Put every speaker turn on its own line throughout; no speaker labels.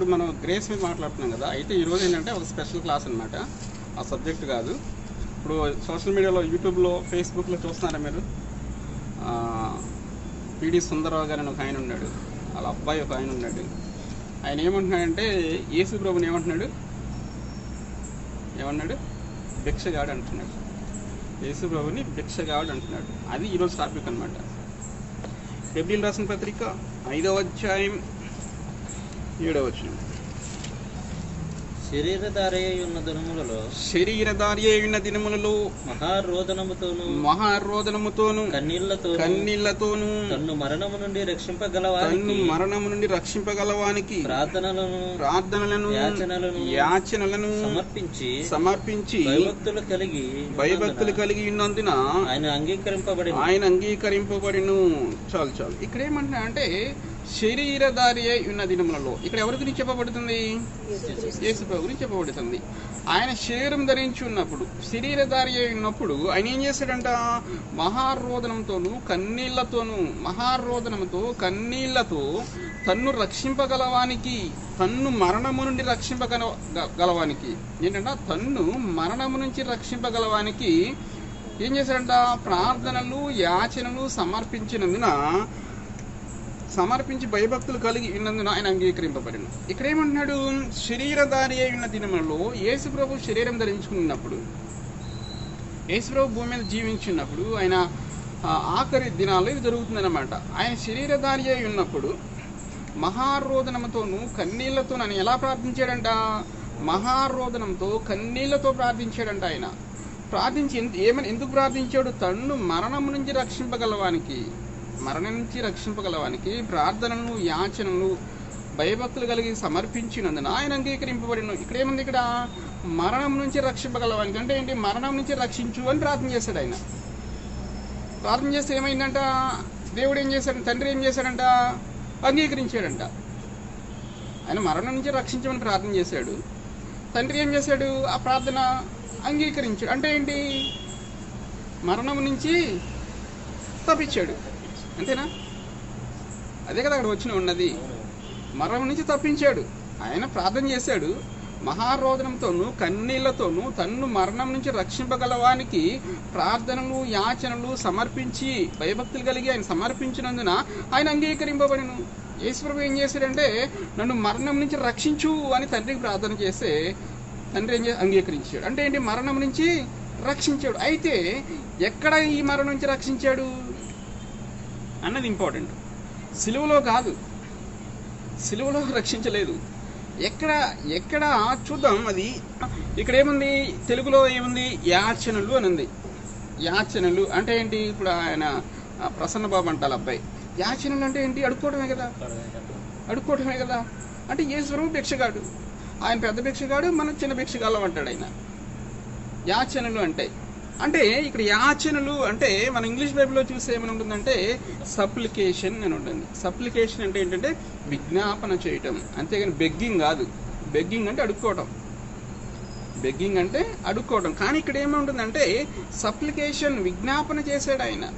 ఇప్పుడు మనం గ్రేస్ మీద మాట్లాడుతున్నాం కదా అయితే ఈరోజు ఏంటంటే ఒక స్పెషల్ క్లాస్ అనమాట ఆ సబ్జెక్ట్ కాదు. ఇప్పుడు సోషల్ మీడియాలో యూట్యూబ్లో ఫేస్బుక్లో చూస్తున్నారా మీరు? పిడి సుందరరావు గారు అని ఒక ఆయన ఉన్నాడు. వాళ్ళ అబ్బాయి ఒక ఆయన ఉన్నాడు. ఆయన ఏమంటున్నాడంటే యేసు ప్రభుని ఏమంటున్నాడు? ఏమన్నాడు? భిక్షగాడు అంటున్నాడు. యేసు ప్రభుని భిక్షగాడు అంటున్నాడు. అది ఈరోజు టాపిక్ అనమాట ఎబ్రిల్ రాసిన పత్రిక ఐదవ అధ్యాయం
శరీరధారయ ఉన్న దినములలో
శరీరధారి అయిన దినములలో
మహారోదనముతోను
మహారోదనముతోను
కన్నీళ్ళతో
కన్నీళ్ళతోను
తన్ను మరణము నుండి
తన్ను మరణము నుండి రక్షింపగలవానికి
ప్రార్థనలను
ప్రార్థనలను
యాచనలను
యాచనలను
సమర్పించి
సమర్పించి
భయభక్తులు కలిగి
భయభక్తులు కలిగి ఉన్నందున
ఆయన అంగీకరింపబడి
ఆయన అంగీకరింపబడిను. చాలు చాలు. ఇక్కడ ఏమంటున్నా అంటే శరీరధారి అయి ఉన్న దినములలో. ఇక్కడ ఎవరి గురించి చెప్పబడుతుంది? యేసు గురించి చెప్పబడుతుంది. ఆయన శరీరం ధరించి ఉన్నప్పుడు శరీరధారి అయి ఉన్నప్పుడు ఆయన ఏం చేశాడంట మహారోదనంతోనూ కన్నీళ్ళతోనూ మహారోదనంతో కన్నీళ్ళతో తన్ను రక్షింపగలవానికి తన్ను మరణము నుండి రక్షింపగల గలవానికి. ఏంటంటే తన్ను మరణము నుంచి రక్షింపగలవానికి ఏం చేశాడంట ప్రార్థనలు యాచనలు సమర్పించినందున సమర్పించి భయభక్తులు కలిగి ఉన్నందున ఆయన అంగీకరింపబడిన. ఇక్కడ ఏమంటున్నాడు శరీరధారి అయి ఉన్న దినములలో యేసుప్రభు శరీరం ధరించుకున్నప్పుడు యేసుప్రభు భూమి మీద జీవించినప్పుడు ఆయన ఆఖరి దినాల్లో ఇది జరుగుతుందన్నమాట. ఆయన శరీరధారి అయి ఉన్నప్పుడు మహారోదనముతోను కన్నీళ్ళతో నన్ను ఎలా ప్రార్థించాడంట? మహారోదనంతో కన్నీళ్ళతో ప్రార్థించాడంట ఆయన. ప్రార్థించి ఏమని ఎందుకు ప్రార్థించాడు? తన్ను మరణం నుంచి రక్షింపగలవానికి మరణం నుంచి రక్షింపగలవానికి ప్రార్థనలను యాచనలు భయభక్తులు కలిగి సమర్పించినందున ఆయన అంగీకరింపబడిన. ఇక్కడ ఏముంది ఇక్కడ? మరణం నుంచి రక్షింపగలవానికి అంటే ఏంటి? మరణం నుంచి రక్షించు అని ప్రార్థన చేశాడు ఆయన. ప్రార్థన చేస్తే ఏమైందంట? దేవుడు ఏం చేశాడు? తండ్రి ఏం చేశాడంట? అంగీకరించాడంట. ఆయన మరణం నుంచి రక్షించమని ప్రార్థన చేశాడు. తండ్రి ఏం చేశాడు? ఆ ప్రార్థన అంగీకరించాడు. అంటే ఏంటి? మరణం నుంచి తప్పించాడు. అంతేనా? అదే కదా అక్కడ వచ్చిన ఉన్నది. మరణం నుంచి తప్పించాడు. ఆయన ప్రార్థన చేశాడు. మహారోదనంతోనూ కన్నీళ్ళతోనూ తన్ను మరణం నుంచి రక్షింపగలవానికి ప్రార్థనలు యాచనలు సమర్పించి భయభక్తులు కలిగి ఆయన సమర్పించినందున ఆయన అంగీకరింపబడిను. యేసుప్రభు ఏం చేశాడంటే నన్ను మరణం నుంచి రక్షించు అని తండ్రికి ప్రార్థన చేస్తే తండ్రి ఏం అంగీకరించాడు. అంటే ఏంటి? మరణం నుంచి రక్షించాడు. అయితే ఎక్కడ ఈ మరణం నుంచి రక్షించాడు? అన్నది ఇంపార్టెంట్. సిలువలో కాదు. సిలువలో రక్షించలేదు. ఎక్కడ ఎక్కడ చూద్దాం. అది ఇక్కడ ఏముంది? తెలుగులో ఏముంది? యాచనలు అని ఉంది యాచనలు అంటే ఏంటి? ఇప్పుడు ఆయన ప్రసన్న బాబు అంటారు అబ్బాయి. యాచనలు అంటే ఏంటి? అడుక్కోవడమే కదా. అడుక్కోవడమే కదా. అంటే ఈశ్వరం భిక్షగాడు? ఆయన పెద్ద భిక్షగాడు మనం చిన్న భిక్షగాళ్ళం అంటాడు ఆయన. యాచనలు అంటే. అంటే ఇక్కడ యాచనలు అంటే మన ఇంగ్లీష్ బైబిల్లో చూస్తే ఏమని ఉంటుందంటే సప్లికేషన్ అని ఉంటుంది. సప్లికేషన్ అంటే ఏంటంటే విజ్ఞాపన చేయటం. అంతేగాని బెగ్గింగ్ కాదు. బెగ్గింగ్ అంటే అడుక్కోవటం. బెగ్గింగ్ అంటే అడుక్కోవటం. కానీ ఇక్కడ ఏముంటుందంటే సప్లికేషన్ విజ్ఞాపన చేశాడు ఆయన.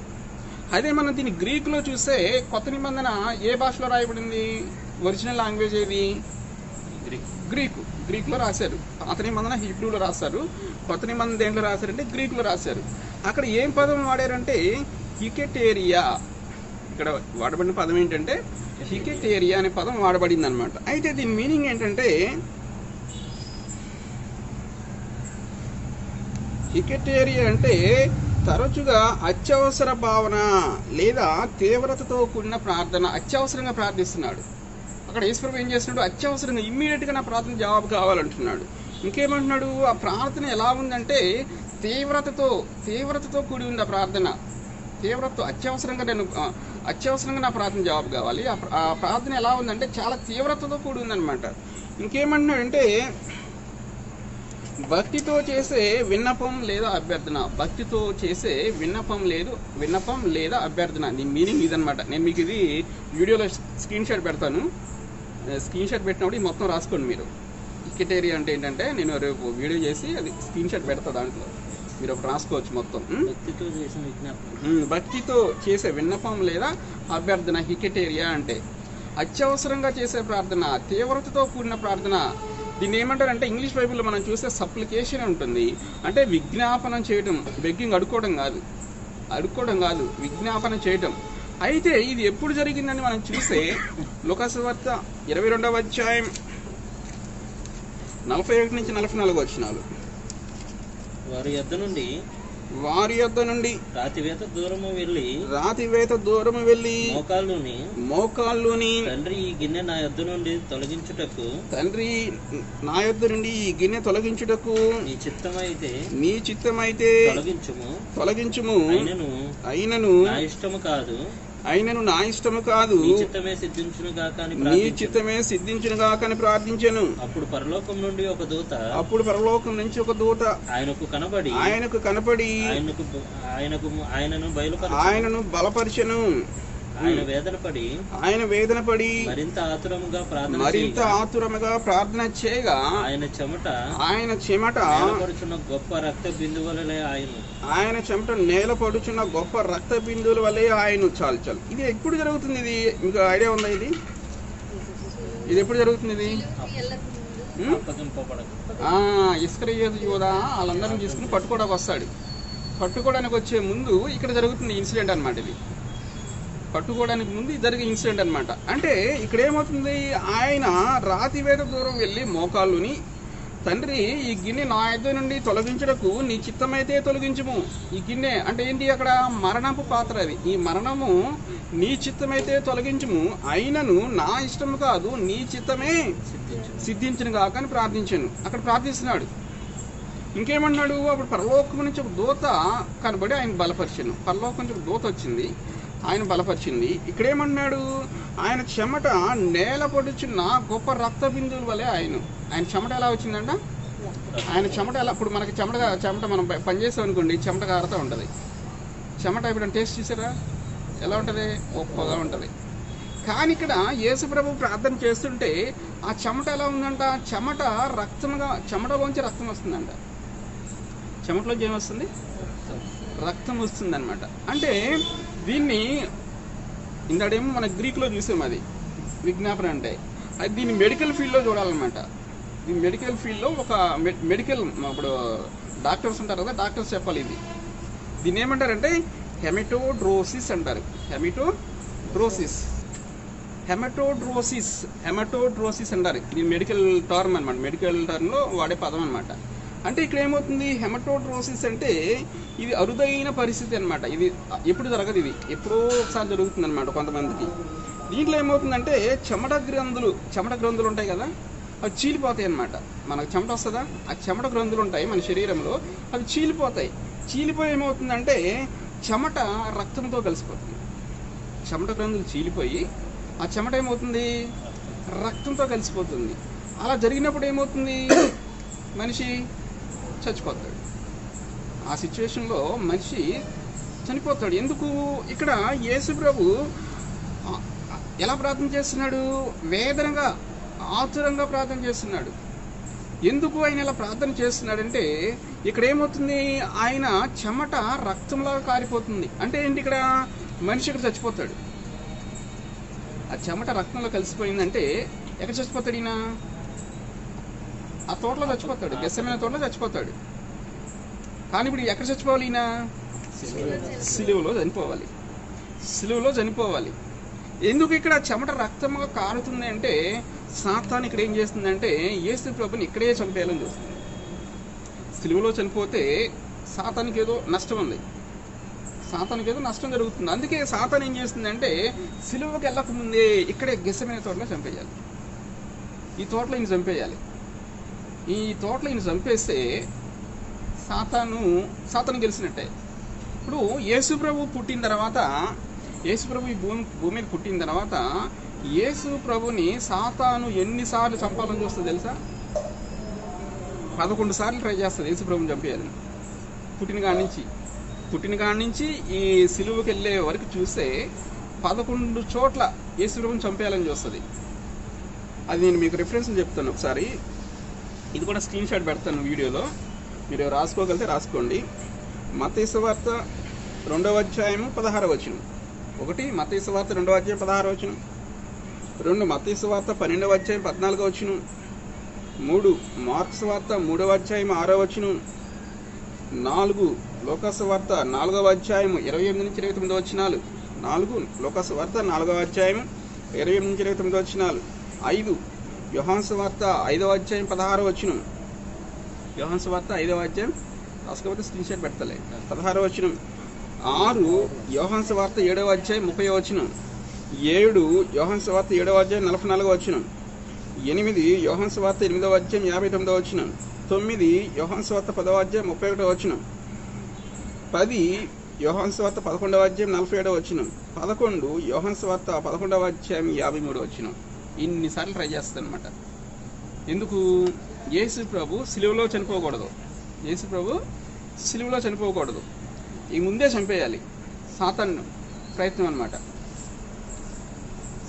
అదే మనం దీన్ని గ్రీకులో చూస్తే కొత్త నిబంధన ఏ భాషలో రాయబడింది? ఒరిజినల్ లాంగ్వేజ్ ఏది? గ్రీకు. గ్రీకులో రాశారు. పాత నిబంధన హీబ్రూలో రాశారు. కొత్త నిబంధన దేంట్లో రాశారంటే గ్రీకులో రాశారు. అక్కడ ఏం పదం వాడారంటే హికెటేరియా ఇక్కడ వాడబడిన పదం ఏంటంటే హికెటేరియా అనే పదం వాడబడింది అనమాట అయితే దీని మీనింగ్ ఏంటంటే హికెటేరియా అంటే తరచుగా అత్యవసర భావన లేదా తీవ్రతతో కూడిన ప్రార్థన అత్యవసరంగా ప్రార్థిస్తున్నాడు. అక్కడ ఈశ్వరం ఏం చేస్తున్నాడు? అత్యవసరంగా ఇమ్మీడియట్గా నా ప్రార్థన జవాబు కావాలంటున్నాడు. ఇంకేమంటున్నాడు? ఆ ప్రార్థన ఎలా ఉందంటే తీవ్రతతో తీవ్రతతో కూడి ఉంది ఆ ప్రార్థన. తీవ్రతతో అత్యవసరంగా నేను అత్యవసరంగా నా ప్రార్థన జవాబు కావాలి. ఆ ఆ ప్రార్థన ఎలా ఉందంటే చాలా తీవ్రతతో కూడి ఉందన్నమాట. ఇంకేమంటున్నాడంటే భక్తితో చేసే విన్నపం లేదా అభ్యర్థన. భక్తితో చేసే విన్నపం లేదు విన్నపం లేదా అభ్యర్థన. దీని మీనింగ్ ఇదనమాట నేను మీకు ఇది వీడియోలో స్క్రీన్ షాట్ పెడతాను. స్క్రీన్ షాట్ పెట్టినప్పుడు ఇది మొత్తం రాసుకోండి మీరు. ఇకెటేరియా అంటే ఏంటంటే నేను రేపు వీడియో చేసి అది స్క్రీన్ షాట్ పెడతా దాంట్లో. మీరు ఒకటి రాసుకోవచ్చు మొత్తం?
భక్తితో చేసిన
భక్తితో చేసే విన్నపం లేదా అభ్యర్థన హికెటేరియా అంటే అత్యవసరంగా చేసే ప్రార్థన తీవ్రతతో కూడిన ప్రార్థన. దీన్ని ఏమంటారంటే ఇంగ్లీష్ బైబిల్లో మనం చూస్తే సప్లికేషన్ ఉంటుంది. అంటే విజ్ఞాపనం చేయటం బెగ్గింగ్ అడుక్కోవడం కాదు. అడుక్కోవడం కాదు విజ్ఞాపన చేయటం. అయితే ఇది ఎప్పుడు జరిగిందని మనం చూస్తే లోకసవార్త ఇరవై రెండవ అధ్యాయం నలభై ఒకటి నుంచి నలభై నాలుగు వచ్చినాలు.
వారి యొద్ద నుండి
వారి యొద్ద నుండి
రాతివేత దూరము వెళ్ళి
రాతివేత దూరం వెళ్ళి
మోకాళ్ళుని
మోకాళ్ళుని
తండ్రి ఈ గిన్నె నా యొద్ద నుండి తొలగించుటకు
తండ్రి నా యొద్ద నుండి ఈ గిన్నె తొలగించుటకు
నీ చిత్తమైతే
నీ చిత్తమైతే
తొలగించుము.
తొలగించుము.
అయినను
అయినను
నా ఇష్టము కాదు.
అయినను నా ఇష్టము కాదు.
నీ చిత్తమే సిద్ధించును గాక అని
నీ
ప్రార్థించును.
చిత్తమే సిద్ధించిన కాకని ప్రార్థించాను.
అప్పుడు పరలోకం నుండి ఒక దూత
అప్పుడు పరలోకం నుంచి ఒక దూత
ఆయనకు కనబడి
ఆయనకు కనపడి
ఆయనకు ఆయనకు ఆయనను బయలుపరి
ఆయనను బలపరిచెను.
ఆయన వేదన పడి
ఆయన వేదన పడి
మరింత ఆతురముగా ప్రార్థన
మరింత ఆతురముగా ప్రార్థన చేయగా
ఆయన చెమట
ఆయన చెమట
నేలపడుచున్న గొప్ప రక్త బిందువులలే ఆయన
ఆయన చెమట నేల పడుచున్న గొప్ప రక్త బిందువుల వల్లే ఆయన చాలు చాలు. ఇది ఎప్పుడు జరుగుతుంది ఇది? మీకు ఐడియా ఉందా ఇది? ఇది ఎప్పుడు జరుగుతుంది ఇది? ఇస్కరియోతు యోధ వాళ్ళందరిని తీసుకుని పట్టుకోవడానికి వస్తాడు. పట్టుకోవడానికి వచ్చే ముందు ఇక్కడ జరుగుతుంది ఇన్సిడెంట్ అన్నమాట ఇది. పట్టుకోవడానికి ముందు జరిగే ఇన్సిడెంట్ అనమాట అంటే ఇక్కడ ఏమవుతుంది? ఆయన రాతి వేద దూరం వెళ్ళి మోకాళ్ళుని తండ్రి ఈ గిన్నె నా ఇద్దరు నుండి తొలగించుటకు నీ చిత్తమైతే తొలగించము. ఈ గిన్నె అంటే ఏంటి? అక్కడ మరణపు పాత్ర అది. ఈ మరణము నీ చిత్తమైతే తొలగించము. అయినను నా ఇష్టము కాదు నీ చిత్తమే
సిద్ధించను
సిద్ధించిన కాక అని ప్రార్థించాను. అక్కడ ప్రార్థిస్తున్నాడు. ఇంకేమన్నాడు అప్పుడు పరలోకం నుంచి ఒక దూత కనబడి ఆయన బలపరిచాను. పరలోకం నుంచి ఒక దూత వచ్చింది. ఆయన బలపరిచింది. ఇక్కడేమన్నాడు? ఆయన చెమట నేల పొడుచున్న గొప్ప రక్త బిందువుల వలె ఆయన. ఆయన చెమట ఎలా వచ్చిందంట? ఆయన చెమట ఎలా ఇప్పుడు మనకి చెమట చెమట మనం ప- పని అనుకోండి చెమట కారుతూ ఉంటుంది. చెమట ఇప్పుడు టేస్ట్ చూసారా? ఎలా ఉంటుంది? గొప్పగా ఉంటుంది. కానీ ఇక్కడ యేసుప్రభు ప్రార్థన చేస్తుంటే ఆ చెమట ఎలా ఉందంట? చెమట రక్తంగా చెమటలోంచి రక్తం వస్తుందంట. చెమటలోంచి ఏమొస్తుంది రక్తం వస్తుంది అనమాట అంటే దీన్ని ఇందాడేమో మన గ్రీక్లో చూసాం అది విజ్ఞాపన అంటే. అది దీన్ని మెడికల్ ఫీల్డ్లో చూడాలన్నమాట. దీని మెడికల్ ఫీల్డ్లో ఒక మెడికల్ ఇప్పుడు డాక్టర్స్ ఉంటారు కదా డాక్టర్స్ చెప్పాలి ఇది. దీన్ని ఏమంటారంటే హెమెటోడ్రోసిస్ అంటారు. హెమిటోడ్రోసిస్. హెమటోడ్రోసిస్ హెమటోడ్రోసిస్ అంటారు. ఇది మెడికల్ టర్మ్ అనమాట మెడికల్ టర్మ్లో వాడే పదం అనమాట అంటే ఇక్కడ ఏమవుతుంది? హెమటోడ్రోసిస్ అంటే ఇది అరుదైన పరిస్థితి అనమాట ఇది ఎప్పుడు జరగదు ఇది. ఎప్పుడో ఒకసారి జరుగుతుంది అనమాట కొంతమందికి. దీంట్లో ఏమవుతుందంటే చెమట గ్రంథులు చెమట గ్రంథులు ఉంటాయి కదా అవి చీలిపోతాయి అన్నమాట. మనకు చెమట వస్తుందా? ఆ చెమట గ్రంథులు ఉంటాయి మన శరీరంలో అవి చీలిపోతాయి. చీలిపోయి ఏమవుతుందంటే చెమట రక్తంతో కలిసిపోతుంది. చెమట గ్రంథులు చీలిపోయి ఆ చెమట ఏమవుతుంది? రక్తంతో కలిసిపోతుంది. అలా జరిగినప్పుడు ఏమవుతుంది? మనిషి చచ్చిపోతాడు. ఆ సిచ్యువేషన్లో మనిషి చనిపోతాడు. ఎందుకు? ఇక్కడ యేసు ప్రభు ఎలా ప్రార్థన చేస్తున్నాడు? వేదనగా ఆతురంగా ప్రార్థన చేస్తున్నాడు. ఎందుకు ఆయన ఇలా ప్రార్థన చేస్తున్నాడంటే ఇక్కడ ఏమవుతుంది ఆయన చెమట రక్తంలాగా కారిపోతుంది. అంటే ఏంటి ఇక్కడ? మనిషి ఇక్కడ చచ్చిపోతాడు. ఆ చెమట రక్తంలో కలిసిపోయిందంటే ఎక్కడ చచ్చిపోతాడు ఈయన? ఆ తోటలో చచ్చిపోతాడు. గెస్సమైన తోటలో చచ్చిపోతాడు. కానీ ఇప్పుడు ఎక్కడ చచ్చిపోవాలి ఈయన? సిలువలో. చనిపోవాలి. సిలువలో చనిపోవాలి. ఎందుకు ఇక్కడ చెమట రక్తంగా కారుతుంది అంటే సాతాన్ ఇక్కడ ఏం చేస్తుందంటే యేసు ప్రభుని ఇక్కడే చంపేయాలని చూస్తుంది. సిలువలో చనిపోతే సాతానికి ఏదో నష్టం ఉంది. సాతానికి ఏదో నష్టం జరుగుతుంది. అందుకే సాతాన్ ఏం చేస్తుందంటే సిలువకి వెళ్ళకముందే ఇక్కడే గెస్సమైన తోటలో చంపేయాలి. ఈ తోటలో ఈయన చంపేయాలి. ఈ తోటలో ఈయన చంపేస్తే సాతాను సాతాను గెలిచినట్టే. ఇప్పుడు యేసుప్రభు పుట్టిన తర్వాత యేసుప్రభు ఈ భూమి భూమి మీద పుట్టిన తర్వాత యేసు ప్రభుని సాతాను ఎన్నిసార్లు చంపాలని చూస్తుంది తెలుసా? పదకొండు సార్లు ట్రై చేస్తుంది యేసు ప్రభుని చంపేయాలని. పుట్టిన కాడి నుంచి పుట్టిన కాడి నుంచి ఈ సిలువుకి వెళ్ళే వరకు చూస్తే పదకొండు చోట్ల యేసు ప్రభుని చంపేయాలని చూస్తుంది. అది నేను మీకు రిఫరెన్స్ చెప్తాను ఒకసారి. ఇది కూడా స్క్రీన్ షాట్ పెడతాను వీడియోలో. మీరు రాసుకోగలిగితే రాసుకోండి. మతేశ్వార్త రెండవ అధ్యాయము పదహార వచనం. ఒకటి మతేశ్వార్త రెండవ అధ్యాయం పదహార వచనం. రెండు మతేశ్వార్త వార్త పన్నెండవ అధ్యాయం పద్నాలుగో వచ్చును మూడు మార్క్స్ వార్త మూడవ అధ్యాయం ఆరో వచ్చును నాలుగు లోకస్ వార్త నాలుగవ అధ్యాయం ఇరవై ఎనిమిది నుంచి ఇరవై తొమ్మిది వచ్చినాలు నాలుగు లోకస్ వార్త నాలుగవ అధ్యాయం ఇరవై ఎనిమిది నుంచి ఇరవై తొమ్మిది వచ్చినాలు ఐదు యోహాన్స్ వార్త ఐదవ అధ్యాయం పదహారో వచ్చిన యోహాన్స్ వార్త ఐదవ అధ్యాయం రాసుకోకపోతే స్క్రీన్ షాట్ పెడతలే. పదహారో వచ్చిన ఆరు యోహాన్స్ వార్త ఏడవ అధ్యాయం ముప్పై వచ్చిన ఏడు యోహాన్స్ వార్త ఏడవ అధ్యాయం నలభై నాలుగో వచ్చిన ఎనిమిది యోహాన్స్ వార్త ఎనిమిదవ అధ్యాయం యాభై తొమ్మిదవ వచ్చిన తొమ్మిది యోహాన్స్ వార్త పదవ అధ్యాయం ముప్పై ఒకటో వచ్చిన పది యోహాన్స్ వార్త పదకొండవ అధ్యాయం నలభై ఏడవ వచ్చిన పదకొండు యోహాన్స్ వార్త పదకొండవ అధ్యాయం యాభై మూడు వచ్చినాం ఇన్నిసార్లు ట్రై చేస్తాను అనమాట ఎందుకు? యేసు ప్రభు సిలువలో చనిపోకూడదు. యేసు ప్రభు సిలువలో చనిపోకూడదు. ఈ ముందే చంపేయాలి. సాతాను ప్రయత్నం అనమాట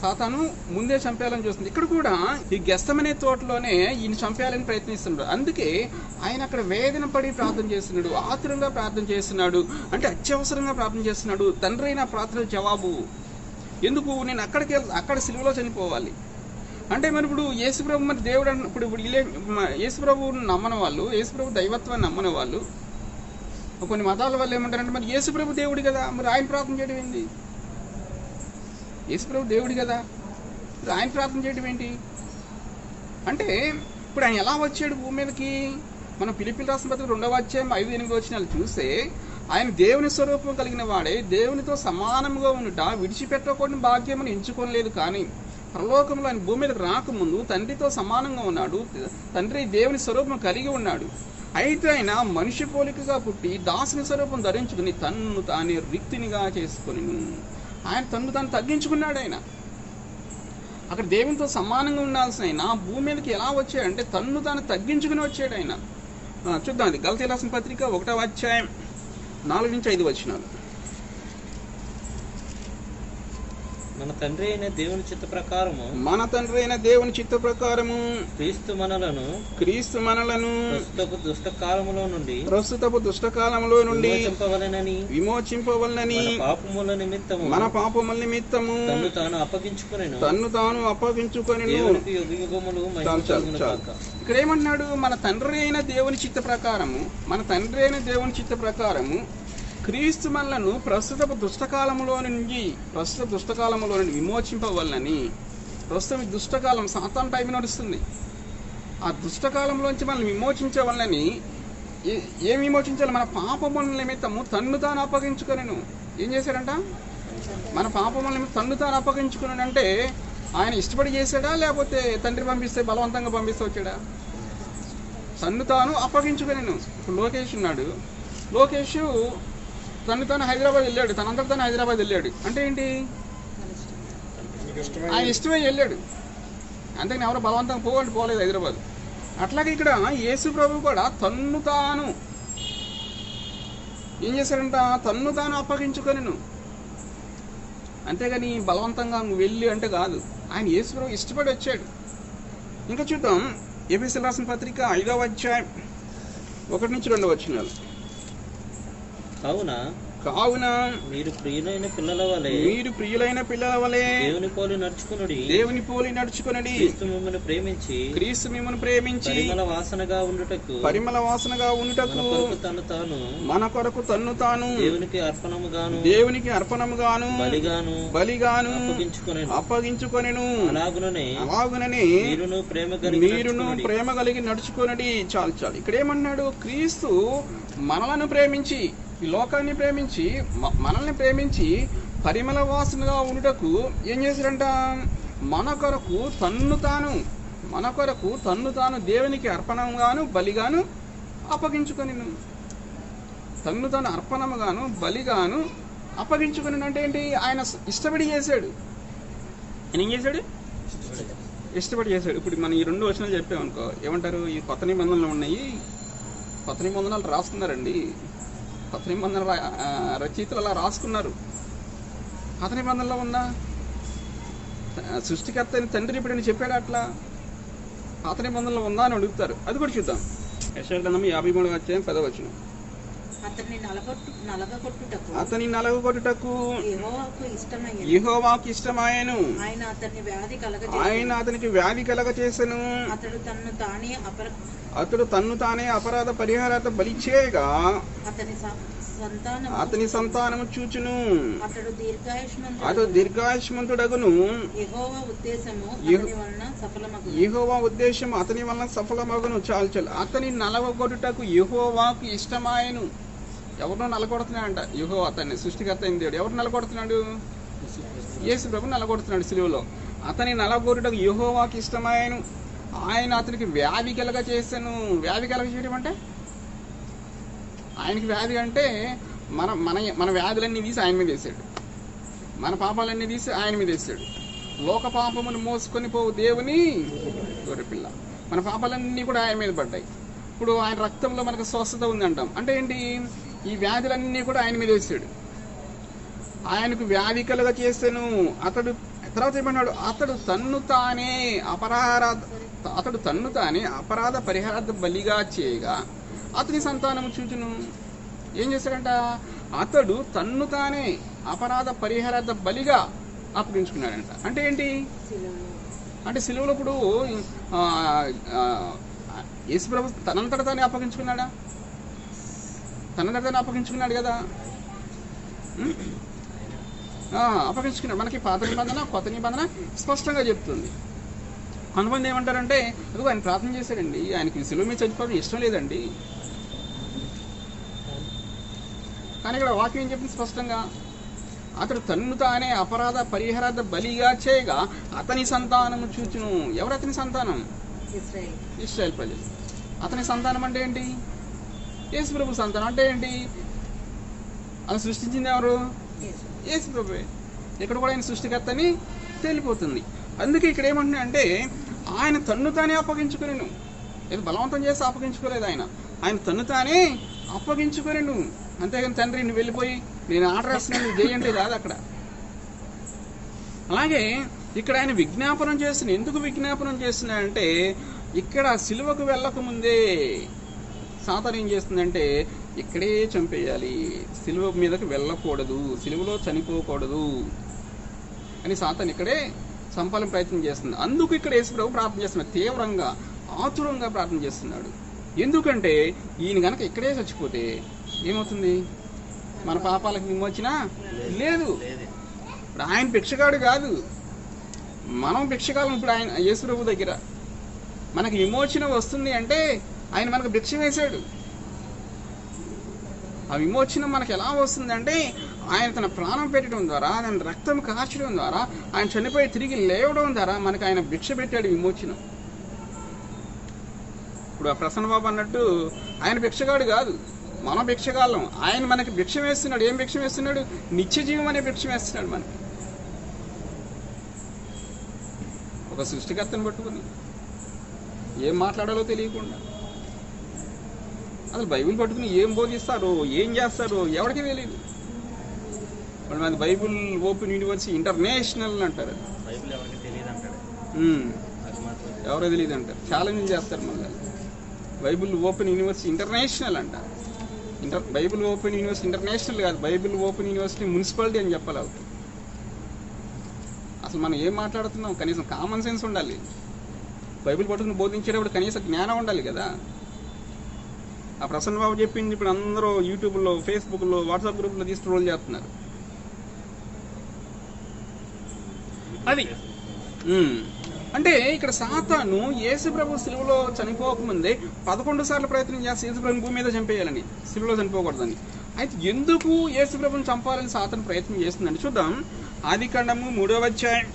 సాతాను ముందే చంపేయాలని చూస్తుంది. ఇక్కడ కూడా ఈ గెస్తమనే తోటలోనే ఈయన చంపేయాలని ప్రయత్నిస్తున్నాడు. అందుకే ఆయన అక్కడ వేదన పడి ప్రార్థన చేస్తున్నాడు ఆతురంగా ప్రార్థన చేస్తున్నాడు అంటే అత్యవసరంగా ప్రార్థన చేస్తున్నాడు తండ్రి అయిన ప్రార్థన జవాబు. ఎందుకు? నేను అక్కడికి అక్కడ సిలువలో చనిపోవాలి. అంటే మరి ఇప్పుడు యేసుప్రభు మరి దేవుడు ఇప్పుడు ఇప్పుడు ఇలే మ- యేసుప్రభువుని నమ్మని వాళ్ళు యేసుప్రభు దైవత్వాన్ని నమ్మని వాళ్ళు కొన్ని మతాల వాళ్ళు ఏమంటారంటే మరి యేసుప్రభు దేవుడు కదా మరి ఆయన ప్రార్థన చేయడం ఏంటి? యేసుప్రభు దేవుడు కదా మరి ఆయన ప్రార్థన చేయడం ఏంటి? అంటే ఇప్పుడు ఆయన ఎలా వచ్చాడు భూమి మీదకి? మనం పిలిపిలి రాసిన పత్రిక రెండవ అధ్యాయం ఐదు ఎనిమిది వచ్చినాలు చూస్తే ఆయన దేవుని స్వరూపం కలిగిన వాడే దేవునితో సమానంగా ఉండుట విడిచిపెట్టకూడని భాగ్యమని ఎంచుకోలేదు కానీ పరలోకంలో ఆయన భూమి మీదకి రాకముందు తండ్రితో సమానంగా ఉన్నాడు. తండ్రి దేవుని స్వరూపం కలిగి ఉన్నాడు. అయితే ఆయన మనిషి పోలికగా పుట్టి దాసుని స్వరూపం ధరించుకుని తన్ను తానే రిక్తినిగా చేసుకొని ఆయన తన్ను తాను తగ్గించుకున్నాడు ఆయన. అక్కడ దేవునితో సమానంగా ఉండాల్సిన ఆయన భూమి మీదకి ఎలా వచ్చాడంటే తన్ను తాను తగ్గించుకుని వచ్చాడు ఆయన. చూద్దాం అది. గలతీ రాసిన పత్రిక ఒకటో అధ్యాయం నాలుగు నుంచి ఐదు వచ్చినాలు
మన తండ్రి అయిన దేవుని చిత్త ప్రకారము
మన తండ్రి అయిన దేవుని చిత్త ప్రకారము
క్రీస్తు మనలను
క్రీస్తు మనలను
ప్రస్తుతపు దుష్ట కాలములో నుండి
ప్రస్తుతపు దుష్టకాలంలో నుండి
విమోచింపవలెనని
విమోచింపవలనని
పాపముల నిమిత్తము
మన పాపముల నిమిత్తము
తన్ను తాను అప్పగించుకునేను.
తన్ను తాను అప్పగించుకొని. ఇక్కడ ఏమన్నాడు మన తండ్రి అయిన దేవుని చిత్త ప్రకారము మన తండ్రి అయిన దేవుని చిత్త ప్రకారము క్రీస్తు మనలను ప్రస్తుత దుష్టకాలంలో నుండి ప్రస్తుత దుష్టకాలంలో నుండి విమోచింపవల్లని ప్రస్తుతం ఈ దుష్టకాలం సాతాన్ టైం నడుస్తుంది. ఆ దుష్టకాలంలోంచి మనల్ని విమోచించవల్లని ఏ- ఏం విమోచించాలి? మన పాపముల నిమిత్తము తన్ను తాను అప్పగించుకొనెను. ఏం చేశాడంట? మన పాపముల నిమిత్తం తన్ను తాను అప్పగించుకున్నాడు అంటే ఆయన ఇష్టపడి చేశాడా? లేకపోతే తండ్రి పంపిస్తే బలవంతంగా పంపిస్తే వచ్చాడా? తన్ను తాను అప్పగించుకునేను. ఇప్పుడు లోకేష్ ఉన్నాడు. లోకేష్ తను హైదరాబాద్ వెళ్ళాడు తనంతట హైదరాబాద్ వెళ్ళాడు. అంటే ఏంటి? ఆయన ఇష్టమే వెళ్ళాడు. అంతేగాని ఎవరు బలవంతం పోవాలంటే పోలేదు హైదరాబాద్. అట్లాగే ఇక్కడ యేసు ప్రభు కూడా తన్ను తాను. ఏం చేశాడంట? తన్ను తాను అప్పగించుకొనిను. అంతేగాని బలవంతంగా వెళ్ళి అంటే కాదు. ఆయన యేసు ప్రభు ఇష్టపడి వచ్చాడు. ఇంకా చూద్దాం. ఏపీసీ రాసిన పత్రిక ఐదవ అధ్యాయం ఒకటి నుంచి రెండు వచ్చినాలు
కావున
కావున
మీరు ప్రియులైన పిల్లల వలె
మీరు ప్రియులైన పిల్లల వలె
దేవుని పోలి నడుచుకునుడి.
దేవుని పోలి నడుచుకొనడి.
క్రీస్తు మిమ్మల్ని ప్రేమించి
క్రీస్తు మిమ్మల్ని ప్రేమించి
పరిమళ వాసనగా ఉండుటకు
పరిమళ వాసనగా ఉండుటకు
తను తాను
మన కొరకు తన్ను తాను
దేవునికి అర్పణముగాను
దేవునికి అర్పణముగాను
బలిగాను
బలిగాను
అప్పగించుకొనెను.
అప్పగించుకొనెను.
అలాగుననే
అలాగునని
మీరును ప్రేమ కలిగి
మీరును. ప్రేమ కలిగి నడుచుకొనడి. చాలు చాలు. ఇక్కడ ఏమన్నాడు? క్రీస్తు మనలను ప్రేమించి ఈ లోకాన్ని ప్రేమించి మనల్ని ప్రేమించి పరిమళ వాసనగా ఉండుటకు ఏం చేశారంట? మన కొరకు తన్ను తాను మన కొరకు తన్ను తాను దేవునికి అర్పణంగాను బలిగాను అప్పగించుకొని తన్ను తాను అర్పణముగాను బలిగాను అప్పగించుకొని అంటే ఏంటి? ఆయన ఇష్టపడి చేశాడు. ఆయన ఏం చేశాడు? ఇష్టపడి చేశాడు. ఇప్పుడు మనం ఈ రెండు వచనాలు చెప్పామనుకో ఏమంటారు? ఈ కొత్త నిబంధనలు ఉన్నాయి. కొత్త నిబంధనలు రాస్తున్నారండి. కొత్త నిబంధన రచయితలు అలా రాసుకున్నారు. కొత్త నిబంధనలో ఉందా సృష్టికర్త అని తండ్రి ఇప్పుడు చెప్పాడు అట్లా? పాత నిబంధనలో ఉందా అని అడుగుతారు. అది కూడా చూద్దాం. యశోగ్రంథం యాభై మూడు అధ్యాయం పదవచనం
అతన్ని నలగొట్టు నలగొట్టుటకు
అతని నలగొట్టుటకు
యెహోవాకు ఇష్టమయ్యను.
యెహోవాకు ఇష్టమాయను.
ఆయన అతన్ని వ్యాధి
ఆయన అతనికి వ్యాధి కలగ చేసెను
అతడు తన్ను తానే అపర
అతడు తన్ను తానే అపరాధ పరిహారార్థ బలి చేయగా
అతని స- సంతానము
అతని సంతానము చూచును.
అతడు దీర్ఘాయుష్మంతుడు.
అతడు దీర్ఘాయుష్మంతుడగును.
యెహోవా ఉద్దేశము
యెహో-
అతని వలన సఫలమగు
యెహోవా ఉద్దేశం అతని వలన సఫలమగును. చాలు చాలు. అతని నలగొట్టుటకు యెహోవాకు ఇష్టమాయను. ఎవరినో నలగొడుతున్నాడంట యుహో అతన్ని సృష్టికర్త అయిన దేవుడు. ఎవరు నలగొడుతున్నాడు? యేసు ప్రభు నలగొడుతున్నాడు సిలువలో. అతని నలగొట్టుటకు యుహోవాకి ఇష్టమాయను. ఆయన అతనికి వ్యాధి కలగ చేశాను వ్యాధి కలగ చేయడం అంటే? ఆయనకి వ్యాధి అంటే మన మన మన వ్యాధులన్నీ తీసి ఆయన మీద వేసాడు. మన పాపాలన్నీ తీసి ఆయన మీద వేసాడు. లోక పాపమును మోసుకొని పోవు దేవుని గొర్రెపిల్ల మన పాపాలన్నీ కూడా ఆయన మీద పడ్డాయి. ఇప్పుడు ఆయన రక్తంలో మనకు స్వస్థత ఉంది అంటాం అంటే ఏంటి? ఈ వ్యాధులన్నీ కూడా ఆయన మీద వేసాడు. ఆయనకు వ్యాధి కలుగ చేసాను అతడు తర్వాత ఏమన్నాడు? అతడు తన్ను తానే అపరాధ అతడు తన్ను తానే అపరాధ పరిహారార్థ బలిగా చేయగా అతని సంతానము చూచును. ఏం చేశాడంట? అతడు తన్ను తానే అపరాధ పరిహారార్థ బలిగా అప్పగించుకున్నాడంట. అంటే ఏంటి? అంటే సిలువలో ఇప్పుడు యేసుప్రభు తనంతట తానే అప్పగించుకున్నాడా? తానే అప్పగించుకున్నాడు కదా. అప్పగించుకున్నాడు. మనకి పాత నిబంధన కొత్త నిబంధన స్పష్టంగా చెప్తుంది. కొంతమంది ఏమంటారంటే అదిగో ఆయన ప్రార్థన చేశాడండి ఆయనకి సిలువ మీద చనిపోవడం ఇష్టం లేదండి. కానీ ఇక్కడ వాక్యం ఏం చెప్పింది స్పష్టంగా? అతడు తన్ను తానే అపరాధ పరిహారార్థ బలిగా చేయగా అతని సంతానము చూచును. ఎవరు అతని సంతానం? ఇస్రాయల్ ప్రజలు. అతని సంతానం అంటే ఏంటి? యేసు ప్రభు సంతానం. అంటే ఏంటి? అది సృష్టించింది ఎవరు?
యేసు.
ప్రభువే. ఇక్కడ కూడా ఆయన సృష్టికర్త అని తేలిపోతుంది. అందుకే ఇక్కడ ఏమంటున్నా అంటే ఆయన తన్ను తానే అప్పగించుకునేను. ఏదో బలవంతం చేసి అప్పగించుకోలేదు ఆయన. ఆయన తన్ను తానే అప్పగించుకునేను. అంతేగాని తండ్రి నువ్వు వెళ్ళిపోయి నేను ఆర్డర్ వేస్తున్నాను నువ్వు చేయండి రాదు అక్కడ. అలాగే ఇక్కడ ఆయన విజ్ఞాపనం చేస్తున్న ఎందుకు విజ్ఞాపనం చేస్తున్నాడంటే ఇక్కడ సిలువకు వెళ్ళక ముందే సాతాన్ ఏం చేస్తుందంటే ఇక్కడే చంపేయాలి. సిలువ మీదకి వెళ్ళకూడదు. సిలువలో చనిపోకూడదు అని సాతాన్ ఇక్కడే చంపాలని ప్రయత్నం చేస్తుంది. అందుకు ఇక్కడ యేసుప్రభు ప్రార్థన చేస్తున్నాడు. తీవ్రంగా ఆతురంగా ప్రార్థన చేస్తున్నాడు. ఎందుకంటే ఈయన కనుక ఇక్కడే చచ్చిపోతే ఏమవుతుంది? మన పాపాలకు విమోచన లేదు. ఇప్పుడు ఆయన భిక్షగాడు కాదు. మనం భిక్షకాలం ఇప్పుడు ఆయన యేసుప్రభు దగ్గర. మనకి విమోచన వస్తుంది అంటే ఆయన మనకు భిక్ష వేశాడు. ఆ విమోచనం మనకు ఎలా వస్తుందంటే ఆయన తన ప్రాణం పెట్టడం ద్వారా ఆయన రక్తం కాచడం ద్వారా ఆయన చనిపోయి తిరిగి లేవడం ద్వారా మనకు ఆయన భిక్ష పెట్టాడు విమోచనం. ఇప్పుడు ఆ ప్రసన్న బాబు అన్నట్టు ఆయన భిక్షగాడు కాదు. మన భిక్షగాళ్ళం. ఆయన మనకి భిక్ష వేస్తున్నాడు. ఏం భిక్ష వేస్తున్నాడు? నిత్య జీవం అనే భిక్ష వేస్తున్నాడు మనకి. ఒక సృష్టికర్తను పట్టుకుని ఏం మాట్లాడాలో తెలియకుండా. అసలు బైబిల్ పట్టుకుని ఏం బోధిస్తారో ఏం చేస్తారో ఎవరికి తెలియదు వాళ్ళు మన బైబిల్ ఓపెన్ యూనివర్సిటీ ఇంటర్నేషనల్ అంటారు. ఎవరో తెలియదు అంటారు. ఛాలెంజ్ చేస్తారు మళ్ళీ. బైబిల్ ఓపెన్ యూనివర్సిటీ ఇంటర్నేషనల్ అంట. Inter Bible open university international కాదు. బైబిల్ ఓపెన్ యూనివర్సిటీ మున్సిపాలిటీ అని చెప్పాలి వాళ్ళకి. అసలు మనం ఏం మాట్లాడుతున్నాం? కనీసం కామన్ సెన్స్ ఉండాలి. బైబిల్ పట్టుకుని బోధించేటప్పుడు కనీసం జ్ఞానం ఉండాలి కదా. ఆ ప్రసన్న బాబు చెప్పింది ఇప్పుడు అందరూ యూట్యూబ్లో ఫేస్బుక్లో వాట్సాప్ గ్రూప్లో తీసి ట్రోల్ చేస్తున్నారు. అది. అంటే ఇక్కడ సాతాను యేసుప్రభు సిలువలో చనిపోకముందే పదకొండు సార్లు ప్రయత్నం చేస్తే యేసుప్రభుని భూమి మీద చంపేయాలని సిలువలో చనిపోకూడదని. అయితే ఎందుకు యేసుప్రభుని చంపాలని సాతాను ప్రయత్నం చేస్తుందని చూద్దాం. ఆది ఖండము మూడవ అధ్యాయం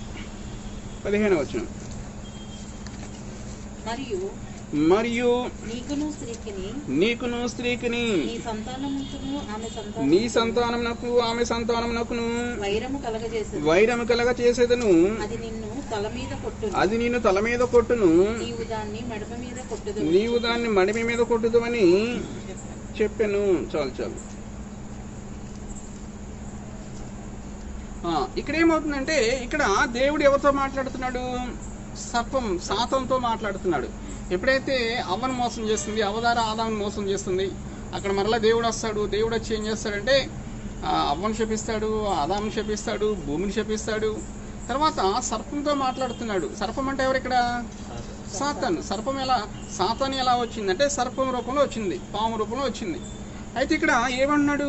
పదిహేను వచ్చిన
మరియు
మరియు
నీకును స్త్రీకిని.
స్త్రీకిని.
నీ
సంతానమునకు ఆమె సంతానమునకును.
వైరము
కలగ చేసేదను
అది నిన్ను తల మీద కొట్టును.
అది నేను తల మీద కొట్టును.
నీవు దాన్ని మెడమ మీద కొట్టుదు
నీవు దాన్ని మడిమి మీద కొట్టుదు అని చెప్పాను. చాలు చాలు. ఆ, ఇక్కడ ఏమవుతుందంటే ఇక్కడ దేవుడు ఎవరితో మాట్లాడుతున్నాడు? సర్పం సాతంతో మాట్లాడుతున్నాడు. ఎప్పుడైతే అవ్వను మోసం చేస్తుంది అవధార ఆదాన్ని మోసం చేస్తుంది అక్కడ మరలా దేవుడు వస్తాడు దేవుడు వచ్చి ఏం చేస్తాడంటే అవ్వను శపిస్తాడు ఆదాముని శపిస్తాడు భూమిని శపిస్తాడు. తర్వాత సర్పంతో మాట్లాడుతున్నాడు. సర్పం అంటే ఎవరు ఇక్కడ? సాతాన్. సర్పం ఎలా? సాతాన్ ఎలా వచ్చిందంటే సర్పం రూపంలో వచ్చింది పాము రూపంలో వచ్చింది. అయితే ఇక్కడ ఏమన్నాడు?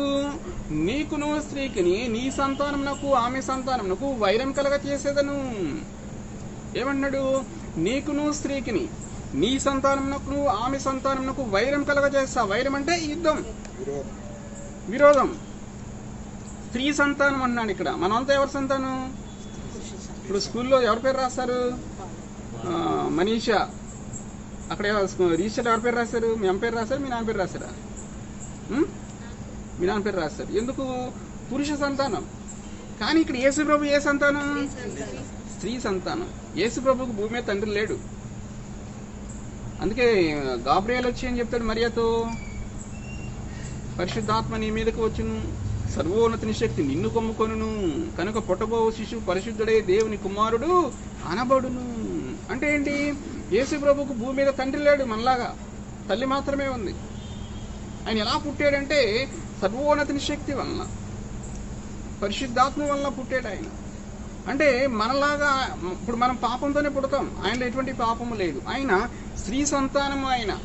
నీకును స్త్రీకిని నీ సంతానమునకు ఆమె సంతానమునకు వైరం కలగ చేసేదను ఏమన్నాడు? నీకును స్త్రీకిని. నీ సంతానమునకు ఆమె సంతానమునకు వైరం కలగజేస్తా. వైరం అంటే యుద్ధం. విరోధం. స్త్రీ సంతానం అన్నాడు ఇక్కడ. మనంతా ఎవరి సంతానం? ఇప్పుడు స్కూల్లో ఎవరి పేరు రాస్తారు? మనీష మనీషా. అక్కడ ఎవరు- రిజిస్టర్ ఎవరి పేరు రాశారు? మీ అమ్మ పేరు రాశారు? మీ నాన్న పేరు రాశారా? మీ నాన్న పేరు రాశారు. ఎందుకు? పురుష సంతానం. కానీ ఇక్కడ యేసు ప్రభు ఏ సంతానం? స్త్రీ సంతానం. యేసు ప్రభుకు భూమి మీద తండ్రి లేడు. అందుకే గాబ్రియాలు వచ్చి ఏం చెప్తాడు మరియతో? పరిశుద్ధాత్మ నీ మీదకి వచ్చును సర్వోన్నతిని శక్తి నిన్ను కొమ్ముకొనును కనుక పుట్టబో శిశువు పరిశుద్ధుడే దేవుని కుమారుడు అనబడును. అంటే ఏంటి? యేసు ప్రభుకు భూమి మీద తండ్రి లేడు మనలాగా. తల్లి మాత్రమే ఉంది. ఆయన ఎలా పుట్టాడంటే సర్వోన్నతిని శక్తి వలన పరిశుద్ధాత్మ వలన పుట్టాడు ఆయన. అంటే మనలాగా ఇప్పుడు మనం పాపంతోనే పుడతాం. ఆయనలో ఎటువంటి పాపము లేదు. ఆయన స్త్రీ సంతానము ఆయన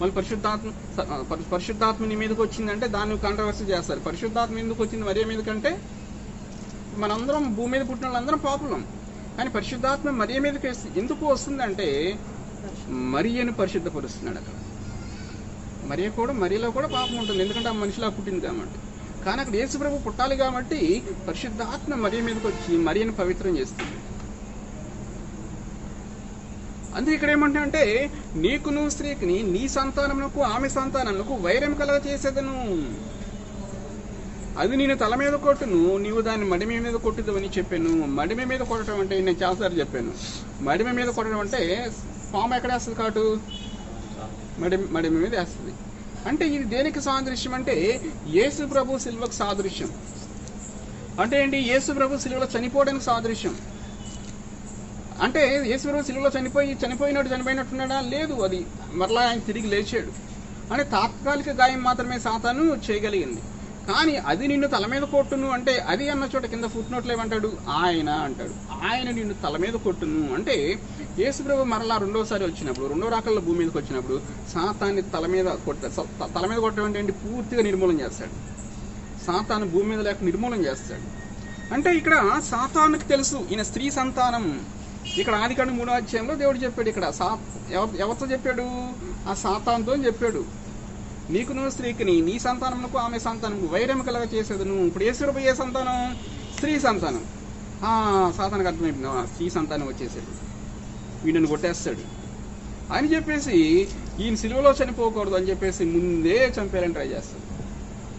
మళ్ళీ పరిశుద్ధాత్మ పరిశుద్ధాత్మని పరిశుద్ధాత్మ మీదకి వచ్చిందంటే దాన్ని కాంట్రవర్సీ చేస్తారు. పరిశుద్ధాత్మ ఎందుకు వచ్చింది? మరే మీదకంటే మనందరం భూమి మీద పుట్టిన వాళ్ళందరం పాపులం. కానీ పరిశుద్ధాత్మ మరియ మీదకి వస్తు- ఎందుకు వస్తుందంటే మరియను పరిశుద్ధపరుస్తున్నాడు అక్కడ. మరియ కూడా మరియలో కూడా పాపం ఉంటుంది. ఎందుకంటే ఆ మనిషిలా పుట్టింది కాబట్టి. కానీ అక్కడ యేసుప్రభు పుట్టాలి కాబట్టి పరిశుద్ధాత్మ మరియ మీదకి వచ్చి మరియను పవిత్రం చేస్తుంది. అందుకే ఇక్కడ ఏమంటే నీకును స్త్రీకిని నీ సంతానమునకు ఆమె సంతానమునకు వైరం కలగ చేసేదను. అది నేను తల మీద కొట్టును నీవు దాన్ని మడిమి మీద కొట్టుదవని చెప్పాను. మడిమి మీద కొట్టడం అంటే నేను చాలాసార్లు చెప్పాను. మడిమి మీద కొట్టడం అంటే పాము ఎక్కడ వేస్తుంది కాటు? మడిమి మడిమి మీద వేస్తుంది. అంటే ఇది దేనికి సాదృశ్యం అంటే యేసు ప్రభు సిల్వకు సాదృశ్యం. అంటే ఏంటి? యేసు ప్రభు సిలువలో చనిపోవడానికి సాదృశ్యం. అంటే యేసుప్రభు సిలువలో చనిపోయి చనిపోయినట్టు చనిపోయినట్టున్నాడా? లేదు అది మరలా ఆయన తిరిగి లేచాడు. అంటే తాత్కాలిక గాయం మాత్రమే సాతాను చేయగలిగింది. కానీ అది నిన్ను తల మీద కొట్టును అంటే అది అన్న చోట కింద ఫుట్ నోట్లు ఏమంటాడు ఆయన అంటాడు. ఆయన నిన్ను తల మీద కొట్టును అంటే యేసుప్రభు మరలా రెండోసారి వచ్చినప్పుడు రెండో రాకల్లో భూమి మీదకి వచ్చినప్పుడు సాతాన్ని తల మీద కొట్ట తల మీద కొట్టడం అంటే ఏంటి? పూర్తిగా నిర్మూలన చేస్తాడు. సాతాను భూమి మీద లేక నిర్మూలన చేస్తాడు. అంటే ఇక్కడ సాతానికి తెలుసు ఈయన స్త్రీ సంతానం. ఇక్కడ ఆదికాండ మూడో అధ్యాయంలో దేవుడు చెప్పాడు ఇక్కడ. సా ఎవ- ఎవరితో చెప్పాడు? ఆ సాతాన్తో చెప్పాడు. నీకును స్త్రీకిని నీ సంతానమునకు ఆమె సంతానము వైరం కలగ చేసేదను ఇప్పుడు యేసురపు ఏ సంతానం? స్త్రీ సంతానం. ఆ సాతానికి అర్థమైపోయింది స్త్రీ సంతానం వచ్చేసాడు వీడిని కొట్టేస్తాడు. అని చెప్పేసి ఈయన సిలువలో చనిపోకూడదు అని చెప్పేసి ముందే చంపేయాలని ట్రై చేస్తాడు.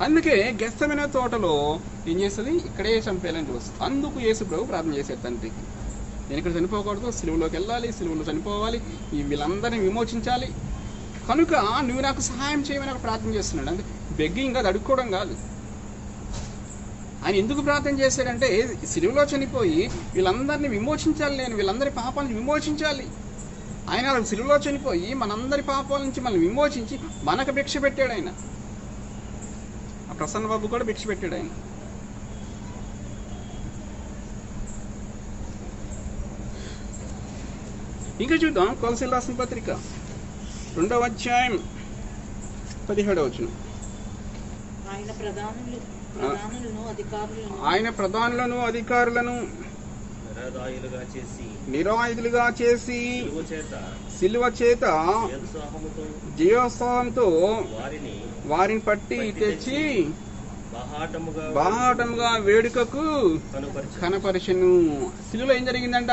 అందుకే గెస్తమైన తోటలో ఏం చేస్తుంది? ఇక్కడే చంపేయాలని చూస్తుంది. అందుకు యేసు ప్రభు ప్రార్థన చేశాడు తండ్రికి నేను ఇక్కడ చనిపోకూడదు సిలువలోకి వెళ్ళాలి సిలువలో చనిపోవాలి. ఈ వీళ్ళందరినీ విమోచించాలి. కనుక నువ్వు నాకు సహాయం చేయమని ఒక ప్రార్థన చేస్తున్నాడు. అంటే బెగ్గింగ్ కాదు అడుక్కోవడం కాదు. ఆయన ఎందుకు ప్రార్థన చేశాడంటే సిలువలో చనిపోయి వీళ్ళందరినీ విమోచించాలి నేను వీళ్ళందరి పాపాలను విమోచించాలి. ఆయన సిలువలో చనిపోయి మనందరి పాపాల నుంచి మనల్ని విమోచించి మనకు భిక్ష పెట్టాడు ఆయన. ఆ ప్రసన్న బాబు కూడా భిక్ష పెట్టాడు ఆయన. ఇంకా చూద్దాం కొలసీలు రాసిన పత్రిక. రెండవ అధ్యాయం పదిహేడవ వచనం.
ఆయన ప్రధానులు ప్రధానులను అధికారులను.
నిరాయుధులుగా చేసి
సిలువ చేత
జీవోత్సవంతో
వారిని
వారిని పట్టి తెచ్చి
బహాటముగా
వేడుకకు
కనుపరిచి.
కనపరిచను. సిలువలో ఏం జరిగిందంట?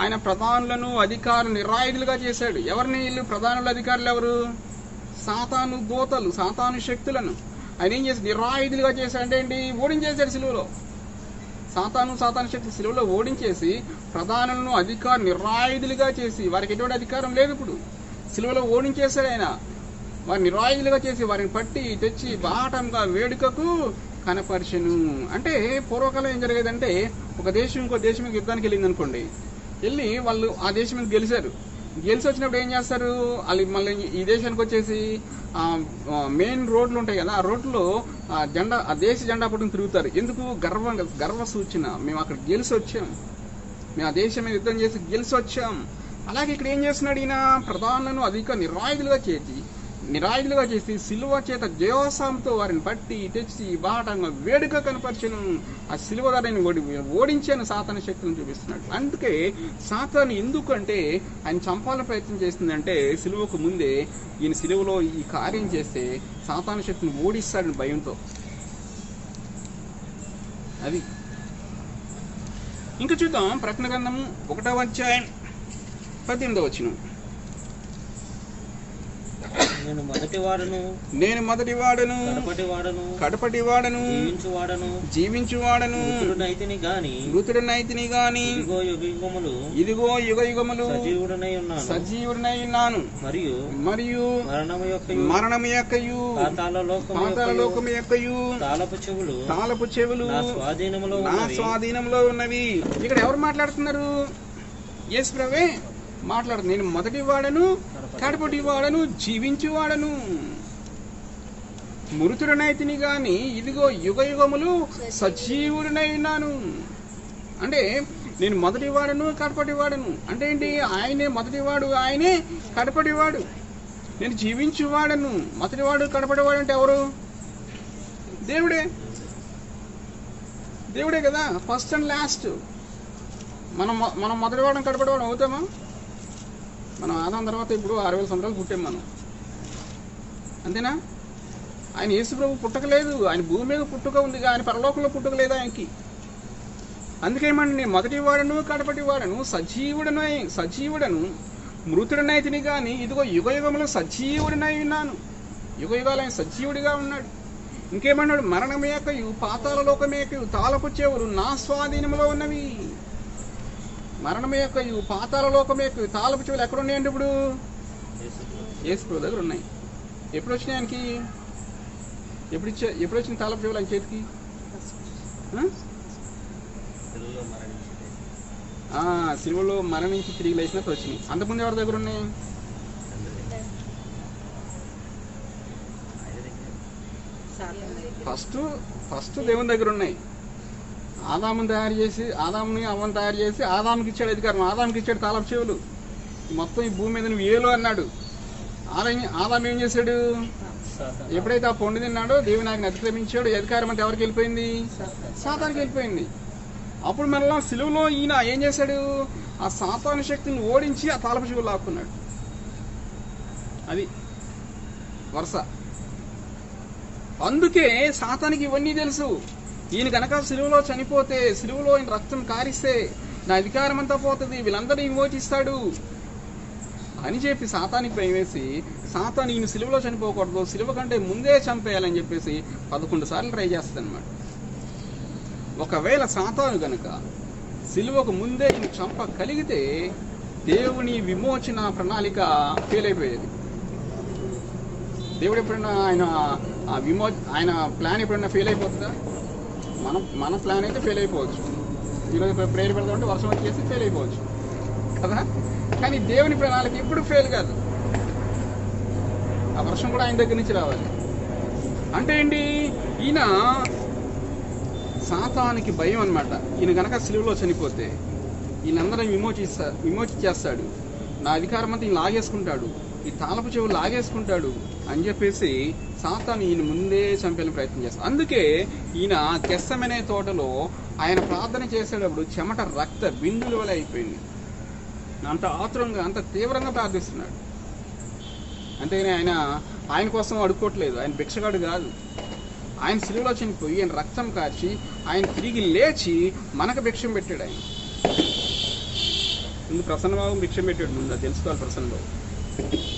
ఆయన ప్రధానులను అధికారులు నిరాయుధులుగా చేశాడు. ఎవరిని? వీళ్ళు ప్రధానులు అధికారులు ఎవరు? సాతాను దోతలు సాతాను శక్తులను. ఆయన ఏం చేసి నిరాయుధులుగా చేశాడు అంటే ఏంటి? ఓడించేశాడు సిలువలో. సాతాను సాతాను శక్తి సిలువలో ఓడించేసి ప్రధానులను అధికారు నిరాయుధులుగా చేసి వారికి ఎటువంటి అధికారం లేదు ఇప్పుడు. సిలువలో ఓడించేశాడు ఆయన. వారిని నిరాయుధులుగా చేసి వారిని పట్టి తెచ్చి బాటంగా వేడుకకు కనపరిచను. అంటే పూర్వకాలం ఏం జరిగేదంటే ఒక దేశం ఇంకో దేశం మీద యుద్ధానికి వెళ్ళింది అనుకోండి వెళ్ళి వాళ్ళు ఆ దేశం మీద గెలిచారు. గెలిచి వచ్చినప్పుడు ఏం చేస్తారు? వాళ్ళు మళ్ళీ ఈ దేశానికి వచ్చేసి మెయిన్ రోడ్లు ఉంటాయి కదా ఆ రోడ్లో ఆ జెండా ఆ దేశ జెండా పట్టుకుని తిరుగుతారు. ఎందుకు? గర్వ గర్వ సూచన. మేము అక్కడ గెలిచి వచ్చాం. మేము ఆ దేశం మీద యుద్ధం చేసి గెలిచి వచ్చాం. అలాగే ఇక్కడ ఏం చేస్తున్నాడు ఈయన? ప్రధానులను అధిక నిరాయుధులుగా చేసి నిరాయుధులుగా చేసి సిలువ చేత జయోసాంతో వారిని పట్టి తెచ్చి బాటంగా వేడుక కనపరిచను. ఆ సిలువ గారిని ఓడి ఓడించాను సాతాన శక్తులను చూపిస్తున్నాడు. అందుకే సాతాను ఎందుకంటే ఆయన చంపాలని ప్రయత్నం చేస్తుందంటే సిలువకు ముందే ఈయన సిలువలో ఈ కార్యం చేస్తే సాతాన శక్తిని ఓడిస్తాడని భయంతో. అది. ఇంకా చూద్దాం ప్రకటన గ్రంథము ఒకటవ అధ్యాయం పద్దెనిమిదవ వచ్చినాం
నేను మొదటి వాడను.
నేను మొదటి వాడను.
కడపటి వాడను.
కడపటి వాడను.
జీవించు వాడను.
జీవించు వాడను.
మృతుడునైతిని గాని.
మృతుడినైతిని గాని.
ఇదిగో యుగములు
ఇదిగో యుగ యుగములు
సజీవుడనై ఉన్నాను.
సజీవుడినై ఉన్నాను.
మరియు
మరియు
మరణము యొక్క
మరణము యొక్కయు.
పాతాల లోకము
పాతాల లోకము యొక్కయు.
తాళపు చెవులు.
తాళపు చెవులు.
నా స్వాధీనములో
నా
ఉన్నవి.
స్వాధీనంలో ఉన్నవి. ఇక్కడ ఎవరు మాట్లాడుతున్నారు? యేసు ప్రభే. మాట్లాడు నేను మొదటి వాడను తడపటి వాడను జీవించు వాడను. మృతుడనైతిని గాని ఇదిగో యుగ యుగములు సజీవుడినై ఉన్నాను అంటే నేను మొదటి వాడను కడపటి వాడను. అంటే ఏంటి? ఆయనే మొదటివాడు ఆయనే కడపటివాడు నేను జీవించువాడను మొదటివాడు కడపటివాడు అంటే ఎవరు? దేవుడే. దేవుడే కదా ఫస్ట్ అండ్ లాస్ట్ మనం మనం మొదటివాడం కడపటివాడం అవుతామా? మనం ఆదాం తర్వాత ఇప్పుడు ఆరు వేల సంవత్సరాలు పుట్టాం మనం. అంతేనా? ఆయన యేసుప్రభు పుట్టకలేదు ఆయన భూమి మీద పుట్టుక ఉంది ఆయన పరలోకంలో పుట్టుక లేదు ఆయనకి. అందుకేమండి నేను మొదటి వాడను కడపటి వాడను సజీవుడను సజీవుడను మృతుడనైతిని కానీ ఇదిగో యుగ యుగంలో సజీవుడినై విన్నాను యుగ యుగాలు ఆయన సజీవుడిగా ఉన్నాడు. ఇంకేమన్నాడు? మరణమేకయు పాతాల లోకమేకయు తాళపు నా స్వాధీనంలో ఉన్నవి. మరణమేకయు పాతాల లోకమేకయు తాళపు చెవులు ఎక్కడ ఉన్నాయండి ఇప్పుడు? యేసు ప్రభు దగ్గర ఉన్నాయి ఎప్పుడు వచ్చినాయి ఆయనకి ఎప్పుడు ఇచ్చా ఎప్పుడు వచ్చిన తాళపు చెవులు ఆయన చేతికి? సిలువలో మరణించి తిరిగి లేచినట్టు వచ్చినాయి. అంతకుముందు ఎవరి దగ్గర ఉన్నాయి ఫస్ట్ ఫస్ట్ దేవుని దగ్గర ఉన్నాయి ఆదాముని తయారు చేసి ఆదాముని అవ్వని తయారు చేసి ఆదాముకి ఇచ్చాడు అధికారం. ఆదాముకి ఇచ్చాడు తాళపు చెవులు. మొత్తం ఈ భూమి మీద నువ్వు ఏలు అన్నాడు. ఆదాం ఆదాం ఏం చేశాడు? ఎప్పుడైతే ఆ పొండి తిన్నాడో దేవుని ఆయన అతిక్రమించాడు. అధికారం అంటే ఎవరికి వెళ్ళిపోయింది? సాతానికి వెళ్ళిపోయింది. అప్పుడు మళ్ళా సిలువలో ఈయన ఏం చేశాడు? ఆ సాతాను శక్తిని ఓడించి ఆ తాళపు చెవులు లాక్కున్నాడు. అది వరుస. అందుకే సాతానికి ఇవన్నీ తెలుసు. ఈయన కనుక సిలువలో చనిపోతే సిలువలో ఈయన రక్తం కారిస్తే నా అధికారం అంతా పోతుంది వీళ్ళందరూ విమోచిస్తాడు అని చెప్పి సాతానికి భయం వేసి సాతాను ఈయన సిలువలో చనిపోకూడదు సిలువ కంటే ముందే చంపేయాలని చెప్పేసి పదకొండు సార్లు ట్రై చేస్తానమాట ఒకవేళ సాతాను గనక సిలువకు ముందే ఈయన చంపగలిగితే దేవుని విమోచన ప్రణాళిక ఫెయిల్ అయిపోయేది దేవుడు ఎప్పుడైనా ఆయన ఆ విమో ఆయన ప్లాన్ ఎప్పుడైనా ఫెయిల్ అయిపోతుందా మనం మన ప్లాన్ అయితే ఫెయిల్ అయిపోవచ్చు. ఈరోజు ప్రేయర్ పెడదామంటే వర్షం వచ్చేసి ఫెయిల్ అయిపోవచ్చు. కదా? కానీ దేవుని ప్రణాళిక ఎప్పుడు ఫెయిల్ కాదు. ఆ వర్షం కూడా ఆయన దగ్గర నుంచి రావాలి. అంటే ఏంటి? ఈయన సాతానికి భయం అన్నమాట. ఈయన గనక సిలువలో చనిపోతే ఈయనందరం విమోచిస్తా విమోచించేస్తాడు నా అధికారం అంతా ఈయన లాగేసుకుంటాడు. ఈ తాలపు చెవులు లాగేసుకుంటాడు అని చెప్పేసి సాతాను ఈయన ముందే చంపేయాలని ప్రయత్నం చేస్తాడు. అందుకే ఈయన కెస్సమనే తోటలో ఆయన ప్రార్థన చేసేటప్పుడు చెమట రక్త బిందుల వల్ల అయిపోయింది. అంత ఆతురంగా అంత తీవ్రంగా ప్రార్థిస్తున్నాడు. అంతేగాని ఆయన ఆయన కోసం అడుక్కోవట్లేదు. ఆయన భిక్షగాడు కాదు. ఆయన సిలువలో చనిపోయి ఆయన రక్తం కార్చి ఆయన తిరిగి లేచి మనకు భిక్షం పెట్టాడు ఆయన. ముందు ప్రసన్నబాబు భిక్షం పెట్టాడు. ముందు తెలుసుకోవాలి ప్రసన్నబాబు Thank you.